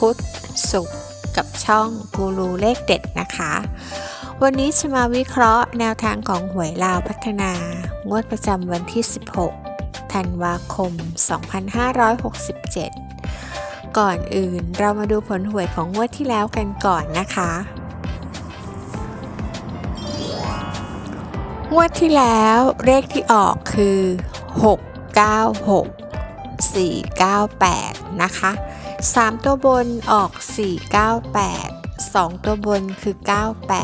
พุธศุกร์กับช่องกูรูเลขเด็ดนะคะ วันนี้จะมาวิเคราะห์แนวทางของหวยลาวพัฒนา งวดประจำวันที่ 16 ธันวาคม 2567 ก่อนอื่นเรามาดูผลหวยของงวดที่แล้วกันก่อนนะคะงวดที่แล้วเลขที่ออกคือ 696 498 นะคะ 3 ตัวบนออก 498 2 ตัวบนคือ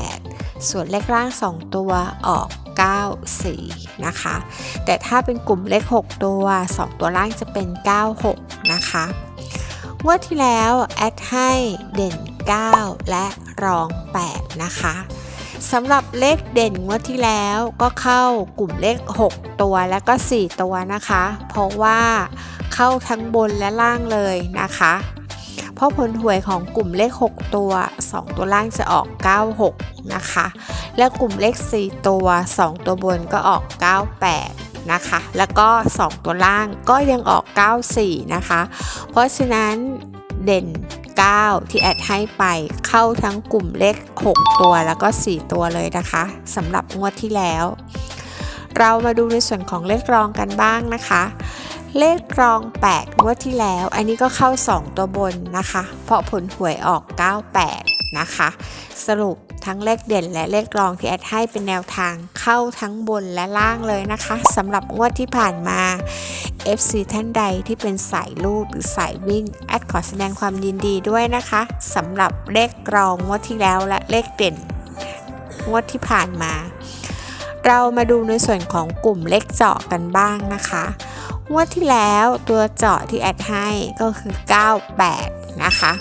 98 ส่วนเลขล่าง 2 ตัวออก 94 นะคะ แต่ถ้าเป็นกลุ่มเลข 6 ตัว 2 ตัวล่างจะเป็น 96 นะคะงวดที่แล้ว แอดให้เด่น 9 และรอง 8 นะคะสำหรับเลขเด่นงวดที่แล้วก็เข้ากลุ่มเลข 6 ตัวแล้วก็ 4 ตัวนะคะ เพราะว่า เข้าทั้งบนและล่างเลยนะคะเพราะผลหวยของกลุ่มเลข 6 ตัว 2 ตัวล่างจะออก 96 นะคะ และกลุ่มเลข 4 ตัว 2 ตัวบนก็ออก 98 นะคะ แล้วก็ 2 ตัวล่างก็ยังออก 94 นะคะ เพราะฉะนั้นเด่น 9 ที่แอดให้ไปเข้าทั้งกลุ่มเลข 6 ตัวแล้วก็ 4 ตัวเลยนะคะสำหรับงวดที่แล้ว เรามาดูในส่วนของเลขรองกันบ้างนะคะ เลขรอง8งวดที่แล้ว อันนี้ก็เข้า 2 ตัวบนนะคะ เพราะผลหวยออก 98 นะคะ สรุปทั้งเลขเด่นและเลขรองที่แอดให้เป็นแนวทางเข้าทั้งบนและล่างเลยนะคะสำหรับงวดที่ผ่านมา FC ท่านใดที่เป็นสายลูดหรือสายวิ่ง แอดขอแสดงความยินดีด้วยนะคะสำหรับเลขรองงวดที่แล้วและเลขเด่นงวดที่ผ่านมา เรามาดูในส่วนของกลุ่มเลขเจาะกันบ้างนะคะงวดที่แล้วตัวเจาะที่แอดให้ก็คือ 98 นะคะ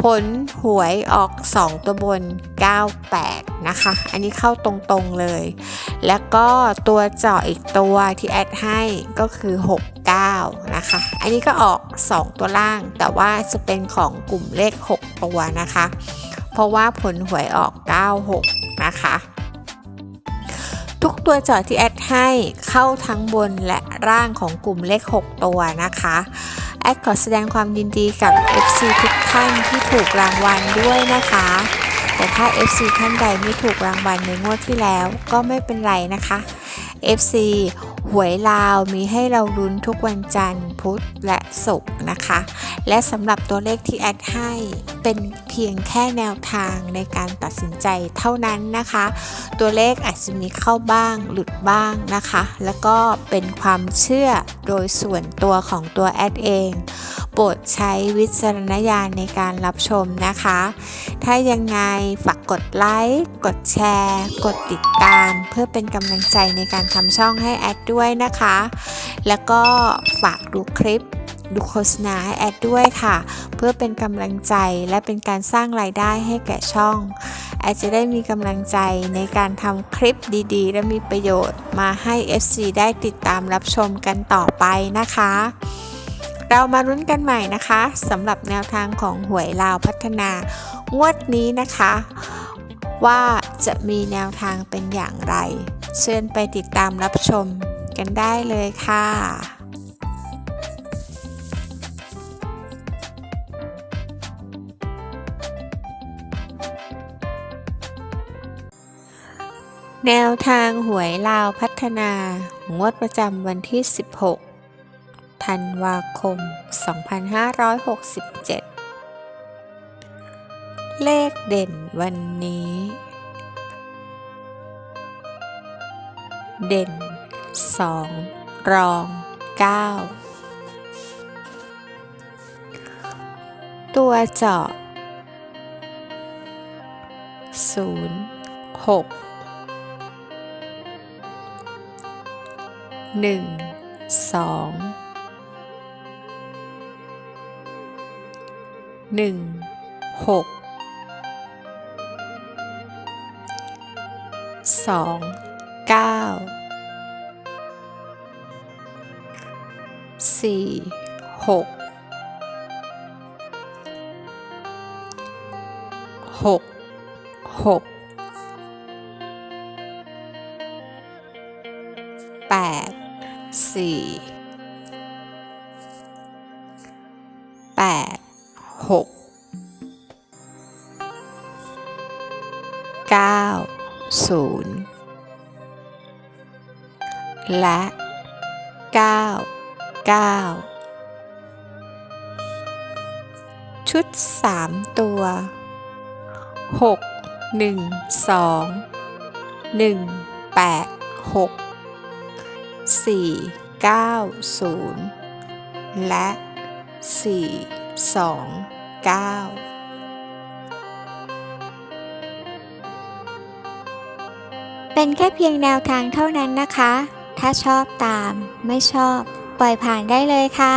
ผลหวยออก 2 ตัวบน 98 นะคะ อันนี้เข้าตรงๆเลย แล้วก็ตัวเจาะอีกตัวที่แอดให้ก็คือ 69 นะคะ อันนี้ก็ออก 2 ตัวล่าง แต่ว่าจะเป็นของกลุ่มเลข 6 ตัวนะคะ เพราะว่าผลหวยออก 96 นะคะ ตัวจาะที่แอดให้เข้าทั้งบนและร่างของกลุ่มเลข 6 ตัวนะคะ แอดขอแสดงความยินดีกับ FC ทุกท่านที่ถูกรางวัลด้วยนะคะ แต่ถ้า FC ท่านใดไม่ถูกรางวัลในงวดที่แล้วก็ไม่เป็นไรนะคะ FC หวยลาวมีให้เราลุ้นทุกวันจันทร์พุธและศุกร์นะคะ และสำหรับตัวเลขที่แอดให้ เป็นเพียงแค่แนวทางในการตัดสินใจเท่านั้นนะคะ ตัวเลขอาจจะมีเข้าบ้างหลุดบ้างนะคะ แล้วก็เป็นความเชื่อโดยส่วนตัวของตัวแอดเอง โปรดใช้วิจารณญาณในการรับชมนะคะ ถ้ายังไงฝากกดไลค์ กดแชร์ กดติดตาม เพื่อเป็นกำลังใจในการทำช่องให้แอดด้วยนะคะ แล้วก็ฝากดูคลิป ดูโฆษณาให้แอดด้วยค่ะ เพื่อเป็นกำลังใจและเป็นการสร้างรายได้ให้แก่ช่อง แอดจะได้มีกำลังใจในการทำคลิปดี ๆ และมีประโยชน์มาให้ FC ได้ติดตามรับชมกันต่อไปนะคะ เรามาลุ้นกันใหม่นะคะสำหรับแนวทางของหวยลาวพัฒนางวดนี้นะคะ ว่าจะมีแนวทางเป็นอย่างไร เชิญไปติดตามรับชมกันได้เลยค่ะ แนวทางหวยลาวพัฒนา งวดประจำวันที่ 16 ธันวาคม 2567 เลขเด่นวันนี้ เด่น 2 รอง 9 ตัวเจาะ 0 6 หนึ่งสองหนึ่งหกสองเก้าสี่หกหกหก สี่แปดหกเก้าศูนย์และเก้าเก้าชุดสามตัวหกหนึ่งสองหนึ่งแปดหกสี่ เก้าศูนย์และสี่สองเก้าเป็นแค่เพียงแนวทางเท่านั้นนะคะ ถ้าชอบตาม ไม่ชอบ ปล่อยผ่านได้เลยค่ะ